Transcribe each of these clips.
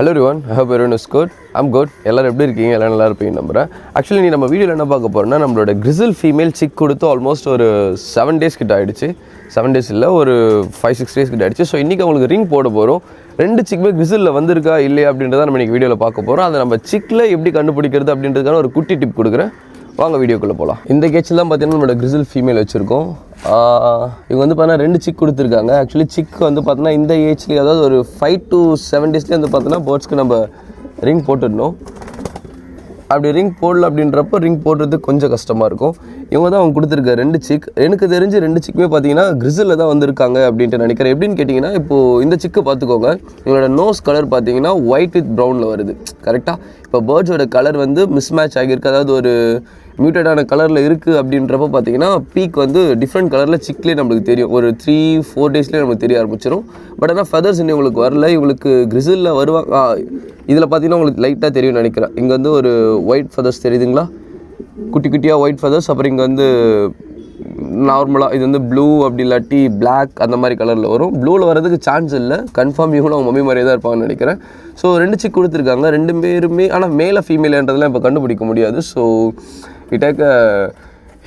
Hello Rivaan how even is good I'm good எல்லோரும் எப்படி இருக்கீங்க? எல்லாம் நல்லா இருப்பீங்க நம்புறேன். ஆக்சுவலி நீ நம்ம வீடியோவில் என்ன பார்க்க போகிறோம்னா நம்மளோட கிரிசில் ஃபீமேல் சிக் கொடுத்து ஆல்மோஸ்ட் ஒரு செவன் டேஸ் கிட்ட ஆயிடுச்சு. செவன் டேஸ் இல்லை ஒரு ஃபைவ் சிக்ஸ் டேஸ் கிட்ட ஆகிடுச்சு ஸோ இன்றைக்கி அவங்களுக்கு ரிங் போட போகிறோம் ரெண்டு சிக்குமே கிரிசிலில் வந்திருக்கா இல்லையா அப்படின்றத நம்ம இன்றைக்கி வீடியோவில் பார்க்க போகிறோம் அதை நம்ம சிக்கில் எப்படி கண்டுபிடிக்கிறது அப்படின்றதுக்கான ஒரு குட்டி டிப் கொடுக்குறேன். வாங்க வீடியோக்குள்ளே போகலாம் இந்த கேச்சில் தான் பார்த்தீங்கன்னா நம்மளோட கிரிசில் ஃபீமேல் வச்சுருக்கோம். இவங்க வந்து பார்த்தீங்கன்னா ரெண்டு சிக் கொடுத்துருக்காங்க. ஆக்சுவலி சிக் வந்து பார்த்தோன்னா இந்த ஏஜ்லேயே அதாவது ஒரு ஃபைவ் டு செவன் டேஸ்லேயே வந்து பார்த்தோன்னா பேர்ட்ஸ்க்கு நம்ம ரிங் போட்டுடணும். அப்படி ரிங் போடல அப்படின்றப்போ ரிங் போடுறது கொஞ்சம் கஷ்டமாக இருக்கும். இவங்க தான் அவங்க கொடுத்துருக்க ரெண்டு சிக் எனக்கு தெரிஞ்சு ரெண்டு சிக்குமே பார்த்தீங்கன்னா கிரிசில் தான் வந்திருக்காங்க அப்படின்ட்டு நினைக்கிறேன். எப்படின்னு கேட்டிங்கன்னா இப்போது இந்த சிக்கு பார்த்துக்கோங்க இவங்களோட நோஸ் கலர் பார்த்தீங்கன்னா ஒயிட் வித் ப்ரௌனில் வருது. கரெக்டாக இப்போ பேர்ட்ஸோட கலர் வந்து மிஸ் மேட்ச் ஆகியிருக்கு. அதாவது ஒரு மியூட்டடான கலரில் இருக்குது அப்படின்றப்ப பார்த்தீங்கன்னா பீக் வந்து டிஃப்ரெண்ட் கலரில் சிக்லேயே நம்மளுக்கு தெரியும். ஒரு த்ரீ ஃபோர் டேஸ்லேயே நமக்கு தெரிய ஆரம்பிச்சிடும் பட் ஆனால் ஃபெதர்ஸ் இன்னும் இவங்களுக்கு வரல. இவங்களுக்கு கிரிசிலில் வருவாங்க இதில் பார்த்தீங்கன்னா உங்களுக்கு லைட்டாக தெரியும்னு நினைக்கிறேன். இங்கே வந்து ஒரு ஒயிட் ஃபெதர்ஸ் தெரியுதுங்களா? குட்டி குட்டியாக ஒயிட் ஃபெதர்ஸ் அப்புறம் இங்கே வந்து நார்மலாக இது வந்து ப்ளூ அப்படி இல்லாட்டி பிளாக் அந்த மாதிரி கலரில் வரும். ப்ளூவில் வரதுக்கு சான்ஸ் இல்லை. கன்ஃபார்ம் இவங்களும் அவங்க மம்மி மாதிரியே தான் இருப்பாங்கன்னு நினைக்கிறேன். ஸோ ரெண்டு சிக் கொடுத்துருக்காங்க. ரெண்டு பேருமே ஆனால் மேலே ஃபீமேல்ன்றதெல்லாம் இப்போ கண்டுபிடிக்க முடியாது. So it take a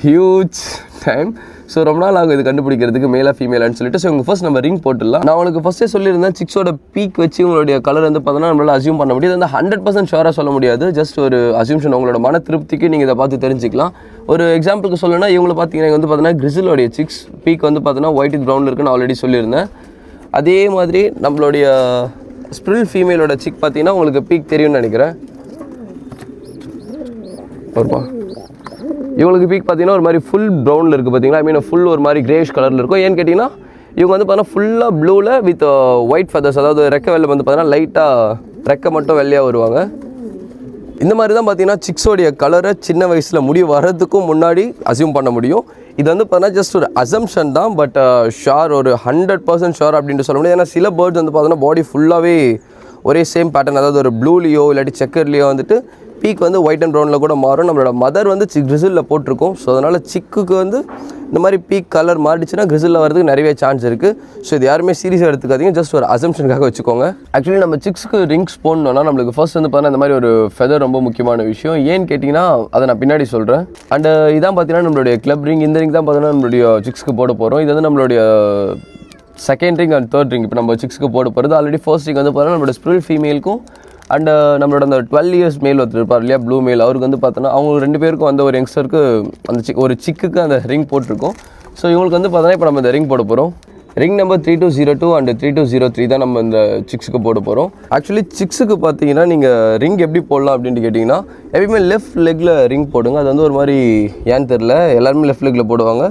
huge time so ரொம்ப நாள் ஆகும் இது கண்டுபிடிக்கிறதுக்கு மேலே ஃபீமேலான்னு சொல்லிட்டு. ஸோ இவங்க ஃபர்ஸ்ட் நம்ம ரிங் போட்டுடலாம். நான் உங்களுக்கு ஃபஸ்ட்டே சொல்லியிருந்தேன் சிக்ஸோட பீக் வச்சு உங்களுடைய கலர் வந்து பார்த்தோன்னா நம்மளால் அசியூம் பண்ண முடியாது. அந்த ஹண்ட்ரட் பர்சன்ட் ஷோராக சொல்ல முடியாது. ஜஸ்ட் ஒரு அசியூம்ஷன் உங்களோட மன திருப்திக்கு நீங்கள் இதை பார்த்து தெரிஞ்சிக்கலாம். ஒரு எக்ஸாம்பிளுக்கு சொல்லணும்னா இவங்களை பார்த்தீங்கன்னா வந்து பார்த்தீங்கன்னா கிரிசிலோடைய சிக்ஸ் பீக் வந்து பார்த்தீங்கன்னா ஒயிட் இட் ப்ரௌனில் இருக்குன்னு ஆல்ரெடி சொல்லியிருந்தேன். அதே மாதிரி நம்மளுடைய ஸ்ப்ரில் ஃபீமேலோட சிக் பார்த்தீங்கன்னா உங்களுக்கு பீக் தெரியும்னு நினைக்கிறேன். வருமா இவங்களுக்கு பீக் பார்த்தீங்கன்னா ஒரு மாதிரி ஃபுல் ப்ரௌனில் இருக்குது பார்த்தீங்களா? ஐ மீன் ஃபுல் ஒரு மாதிரி கிரேஷ் கலரில் இருக்கும். ஏன்னு கேட்டிங்கன்னா இவங்க வந்து பார்த்தீங்கன்னா ஃபுல்லாக ப்ளூவில் வித் ஒயிட் ஃபெதர்ஸ் அதாவது ரெக்க வெள்ளை வந்து பார்த்தீங்கன்னா லைட்டாக ரெக்கை மட்டும் வெள்ளையாக வருவாங்க. இந்த மாதிரி தான் பார்த்தீங்கன்னா சிக்ஸோடைய கலரை சின்ன வயசில் முடி வர்றதுக்கும் முன்னாடி அசியூம் பண்ண முடியும். இது வந்து பார்த்தீங்கன்னா ஜஸ்ட் ஒரு அசம்ஷன் தான் பட் ஷார் uh, ஒரு ஹண்ட்ரட் பர்சன்ட் ஷார் அப்படின்ட்டு சொல்ல முடியாது. ஏன்னா சில பேர்ட்ஸ் வந்து பார்த்தீங்கன்னா பாடி ஃபுல்லாகவே ஒரே சேம் பேட்டர்ன் அதாவது ஒரு ப்ளூலேயோ இல்லாட்டி செக்கர்லேயோ வந்துட்டு பீக் வந்து ஒயிட் அண்ட் ப்ரௌனில் கூட மாறும். நம்மளோட மதர் வந்து சிக் கிரிசிலில் போட்டிருக்கோம். ஸோ அதனால் சிக்குக்கு வந்து இந்த மாதிரி பீக் கலர் மாறிடுச்சுன்னா கிரிசிலில் வரதுக்கு நிறைய சான்ஸ் இருக்குது ஸோ இது யாருமே சீரியஸாக எடுத்துக்காதீங்க. ஜஸ்ட் ஒரு அசம்ஷனுக்காக வச்சுக்கோங்க. ஆக்சுவலி நம்ம சிக்ஸ்க்கு ரிங்ஸ் போடணும்னா நம்மளுக்கு ஃபர்ஸ்ட் வந்து பார்த்தீங்கன்னா இந்த மாதிரி ஒரு ஃபெதர் ரொம்ப முக்கியமான விஷயம். ஏன்னு கேட்டிங்கன்னா அதை நான் பின்னாடி சொல்கிறேன் அண்டு இதான் பார்த்தீங்கன்னா நம்மளுடைய கிளப் ரிங் இந்த ரிங் தான் பார்த்தீங்கன்னா நம்மளுடைய சிக்ஸ்க்கு போட போகிறோம் இது வந்து நம்மளுடைய second ring and third ring இப்போ நம்ம சிக்ஸ்க்கு போட போகிறது ஆல்ரெடி ஃபர்ஸ்ட் ரிங் வந்து பார்த்தீங்கன்னா நம்மளோட ஸ்பிரில் ஃபீமேலுக்கும் அண்டு uh, நம்மளோட அந்த டுவெல் இயர்ஸ் மேல் ஒருத்தர் இருப்பார் இல்லையா? ப்ளூ மேல் அவருக்கு வந்து பார்த்தோன்னா அவங்க ரெண்டு பேருக்கும் அந்த ஒரு யங்ஸ்டருக்கு அந்த சிக் ஒரு சிக்குக்கு அந்த ரிங் போட்டிருக்கோம். ஸோ இவங்களுக்கு வந்து பார்த்தோன்னா இப்போ நம்ம இந்த ரிங் போட போகிறோம் ring number three two zero two and three two zero three தான் நம்ம இந்த சிக்ஸுக்கு போட போகிறோம் ஆக்சுவலி சிக்ஸுக்கு பார்த்தீங்கன்னா நீங்கள் ரிங் எப்படி போடலாம் அப்படின்ட்டு கேட்டிங்கன்னா எப்பயுமே லெஃப்ட் லெக்கில் ரிங் போடுங்க. அது வந்து ஒரு மாதிரி ஏன்னு தெரில எல்லாருமே லெஃப்ட் லெக்கில் போடுவாங்க.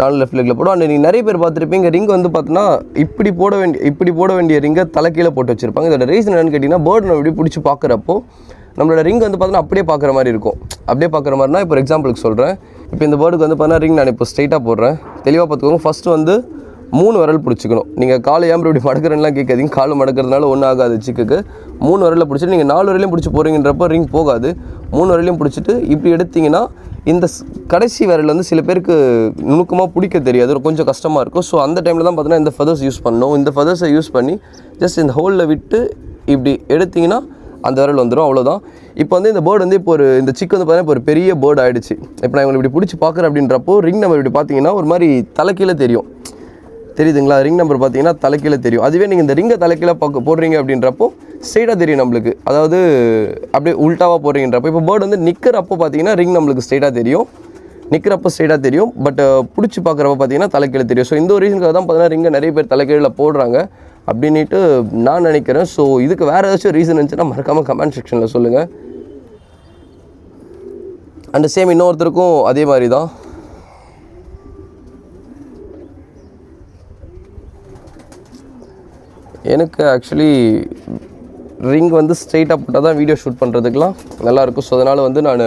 நாலு லெஃப்ட் லெக்கில் போடும். அண்ட் நீங்கள் நிறைய பேர் பார்த்துருப்பீங்க ரிங் வந்து பார்த்தீங்கன்னா இப்படி போட வேண்டிய இப்படி போட வேண்டிய ரிங்கை தலைக்கீழே போட்டு வச்சுருப்பாங்க. இதோட ரீசன் என்னென்னு கேட்டிங்கன்னா பேர்டு நம்ம இப்படி பிடிச்சி பார்க்குறப்போ நம்மளோட ரிங் வந்து பார்த்தீங்கன்னா அப்படியே பார்க்குற மாதிரி இருக்கும். அப்படியே பார்க்குற மாதிரினா இப்போ எக்ஸாம்பிளுக்கு சொல்கிறேன் இப்போ இந்த பேர்டுக்கு வந்து பார்த்தீங்கன்னா ரிங் நான் இப்போ ஸ்ட்ரைட்டாக போடுறேன். தெளிவாக பார்த்துக்கோங்க. ஃபஸ்ட்டு வந்து மூணு விரல் பிடிச்சிக்கணும். நீங்கள் காலை ஏன் இப்படி மடக்கிறேன்லாம் கேட்காதீங்க. காலை மடக்கிறதுனால ஒன்றும் ஆகாது சிக்குக்கு. மூணு விரலில் பிடிச்சிட்டு நீங்கள் நாலு விரலையும் பிடிச்சி போகிறீங்கன்றப்போ ரிங் போகாது. மூணு விரலையும் பிடிச்சிட்டு இப்படி எடுத்தீங்கன்னா இந்த ஸ்- கடைசி விரல் வந்து சில பேருக்கு நுணுக்கமாக பிடிக்க தெரியாது கொஞ்சம் கஷ்டமாக இருக்கும். ஸோ அந்த டைமில் தான் பார்த்தீங்கன்னா இந்த ஃபதர்ஸ் யூஸ் பண்ணணும். இந்த ஃபதர்ஸை யூஸ் பண்ணி ஜஸ்ட் இந்த ஹோலில் விட்டு இப்படி எடுத்தீங்கன்னா அந்த விரல் வந்துடும் அவ்வளோதான் இப்போ வந்து இந்த பேர்டு வந்து இப்போ ஒரு இந்த சிக்கு வந்து பார்த்தீங்கன்னா இப்போ ஒரு பெரிய பேர்டு ஆகிடுச்சு இப்போ நான் இவங்களை இப்படி பிடிச்சி பார்க்குறேன் அப்படின்றப்போ ரிங் நம்ம இப்படி பார்த்தீங்கன்னா ஒரு மாதிரி தலைக்கீழே தெரியும். தெரியுதுங்களா? ரிங் நம்பர் பார்த்தீங்கன்னா தலைக்கீழே தெரியும். அதுவே நீங்கள் இந்த ரிங்கை தலைக்கீழே பார்க்க போடுறீங்க அப்படின்றப்போ ஸ்ட்ரெயிட்டாக தெரியும் நம்மளுக்கு. அதாவது அப்படியே உல்ட்டாவாக போடுறீங்கன்றப்போ இப்போ பேர்டு வந்து நிற்கிறப்போ பார்த்தீங்கன்னா ரிங் நம்மளுக்கு ஸ்ட்ரெயிட்டாக தெரியும். நிற்கிறப்ப ஸ்ட்ரெயிட்டாக தெரியும். பட் பிடிச்சி பார்க்குறப்ப பார்த்தீங்கன்னா தலைக்கீழே தெரியும். ஸோ இந்த ஒரு ரீசனுக்காக தான் பார்த்தீங்கன்னா ரிங்கை நிறைய பேர் தலைக்கீழில் போடுறாங்க அப்படின்ட்டு நான் நினைக்கிறேன். ஸோ இதுக்கு வேறு ஏதாச்சும் ரீசன் இருந்துச்சுன்னா மறக்காமல் கமெண்ட் செக்ஷனில் சொல்லுங்கள் அண்ட் சேம் இன்னொருத்தருக்கும் அதே மாதிரி தான் எனக்கு ஆக்சுவலி ரிங் வந்து ஸ்ட்ரெயிட்டாக போட்டால் தான் வீடியோ ஷூட் பண்ணுறதுக்குலாம் நல்லாயிருக்கும். ஸோ அதனால் வந்து நான்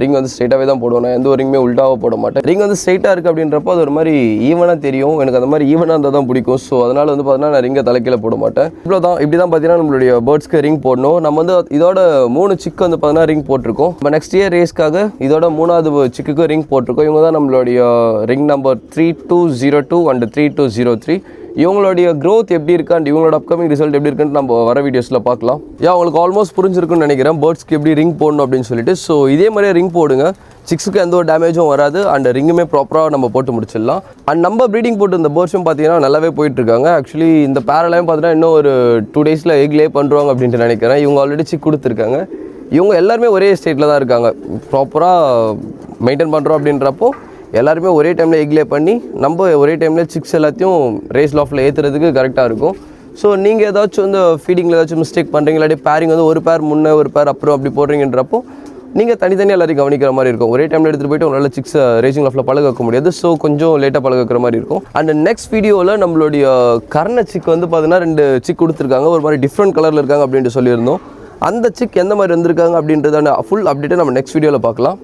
ரிங் வந்து ஸ்ட்ரெயிட்டாகவே தான் போடுவேன். நான் எந்த ஒரு ரிங்குமே உல்ட்டாவாக போட மாட்டேன். ரிங் வந்து ஸ்ட்ரெயிட்டாக இருக்குது அப்படின்றப்போ அது ஒரு மாதிரி ஈவனாக தெரியும். எனக்கு அந்த மாதிரி ஈவனாக இருந்தால் தான் பிடிக்கும். ஸோ அதனால் வந்து பார்த்தீங்கன்னா நான் ரிங்கை தலைக்கீழ போட மாட்டேன். இவ்வளோ தான் இப்படி தான் பார்த்தீங்கன்னா நம்மளுடைய பேர்ட்ஸ்க்கு ரிங் போடணும். நம்ம வந்து இதோட மூணு சிக்கு வந்து பார்த்தீங்கன்னா ரிங் போட்டிருக்கோம். நம்ம நெக்ஸ்ட் இயர் ரேஸ்க்காக இதோட மூணாவது சிக்குக்கு ரிங் போட்டிருக்கோம். இவங்க தான் நம்மளுடைய ring number three two zero two and three two zero three இவங்களுடைய க்ரோத் எப்படி இருக்கு அண்ட் இவங்களோட அப்கமிங் ரிசல்ட் எப்படி இருக்குன்னு நம்ம வர வீடியோஸில் பார்க்கலாம். யா உங்களுக்கு ஆல்மோஸ்ட் புரிஞ்சிருக்குன்னு நினைக்கிறேன். பேர்ட்ஸ்க்கு எப்படி ரிங் போடணும் அப்படின்னு சொல்லிட்டு. ஸோ இதே மாதிரியே ரிங் போடுங்க. சிக்ஸுக்கு எந்த ஒரு டேமேஜும் வராது. அண்ட் ரிங்குமே ப்ராப்பராக நம்ம போட்டு முடிச்சிடலாம். அண்ட் நம்ம ப்ரீடிங் போட்டு இந்த பேர்ட்ஸும் பார்த்தீங்கன்னா நல்லாவே போயிட்டுருக்காங்க. ஆக்சுவலி இந்த பேரலையும் பார்த்தீங்கன்னா இன்னும் ஒரு டூ டேஸில் எக் லே அப்படின்ட்டு நினைக்கிறேன். இவங்க ஆல்ரெடி சிக் கொடுத்துருக்காங்க. இவங்க எல்லாருமே ஒரே ஸ்டேட்டில் தான் இருக்காங்க. ப்ராப்பராக மெயின்டைன் பண்ணுறோம் அப்படின்றப்போ எல்லாருமே ஒரே டைமில் எக்லே பண்ணி நம்ம ஒரே டைமில் சிக்ஸ் எல்லாத்தையும் ரேஸ் லாஃபில் ஏற்றுறதுக்கு கரெக்டாக இருக்கும். ஸோ நீங்கள் ஏதாச்சும் வந்து ஃபீடிங்கில் ஏதாச்சும் மிஸ்டேக் பண்ணுறீங்க இல்லாட்டி பேரிங் வந்து ஒரு பேர் முன்னே ஒரு பேர் அப்புறம் அப்படி போடுறீங்கன்றப்போ நீங்கள் தனித்தனியாக எல்லாரையும் கவனிக்கிற மாதிரி இருக்கும். ஒரே டைமில் எடுத்துகிட்டு போயிட்டு உங்களால் சிக்ஸ் ரேசிங் லாஃபில் பழக முடியாது. ஸோ கொஞ்சம் லேட்டாக பழக மாதிரி இருக்கும். அண்ட் நெக்ஸ்ட் வீடியோவில் நம்மளுடைய கர்ண சிக் வந்து பார்த்தீங்கன்னா ரெண்டு சிக் கொடுத்துருக்காங்க. ஒரு மாதிரி டிஃப்ரெண்ட் கலரில் இருக்காங்க அப்படின்ட்டு சொல்லியிருந்தோம். அந்த சிக் எந்த மாதிரி வந்திருக்காங்க அப்படின்றதான ஃபுல் அப்டேட்டை நம்ம நெக்ஸ்ட் வீடியோவில் பார்க்கலாம்.